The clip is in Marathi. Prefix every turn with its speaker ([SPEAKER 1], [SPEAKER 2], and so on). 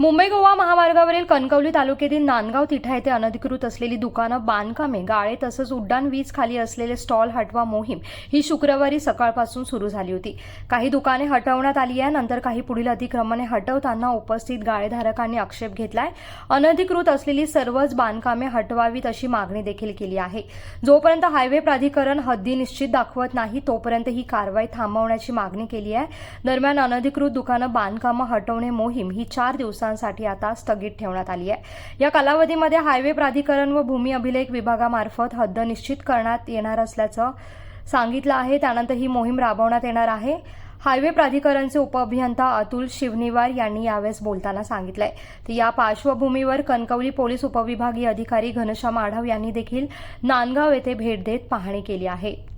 [SPEAKER 1] मुंबई गोवा महामार्गावरील कणकवली तालुक्यातील नांदगाव तिठा येथे अनधिकृत असलेली दुकानं बांधकामे गाळे तसंच उड्डाण वीज खाली असलेले स्टॉल हटवा मोहीम ही शुक्रवारी सकाळपासून सुरू झाली होती. काही दुकाने हटवण्यात आली आहे नंतर काही पुढील अतिक्रमणे हटवताना उपस्थित गाळेधारकांनी आक्षेप घेतलाय. अनधिकृत असलेली सर्वच बांधकामे हटवावीत अशी मागणी देखील केली आहे. जोपर्यंत हायवे प्राधिकरण हद्दी निश्चित दाखवत नाही तोपर्यंत ही कारवाई थांबवण्याची मागणी केली आहे. दरम्यान अनधिकृत दुकानं बांधकामं हटवणे मोहीम ही चार दिवसांसाठी आता स्थगित ठेवण्यात आली आहे. या कालावधीमध्ये हायवे प्राधिकरण व भूमी अभिलेख विभागामार्फत हद्द निश्चित करण्यात येणार असल्याचं सांगितलं आहे. त्यानंतर ही मोहीम राबवण्यात येणार आहे. हायवे प्राधिकरणचे उपअभियंता अतुल शिवनिवार यांनी यावेळेस बोलताना सांगितलंय. तर या पार्श्वभूमीवर कणकवली पोलीस उपविभागीय अधिकारी घनश्याम आढाव यांनी देखील नांदगाव येथे भेट देत पाहणी केली आहे.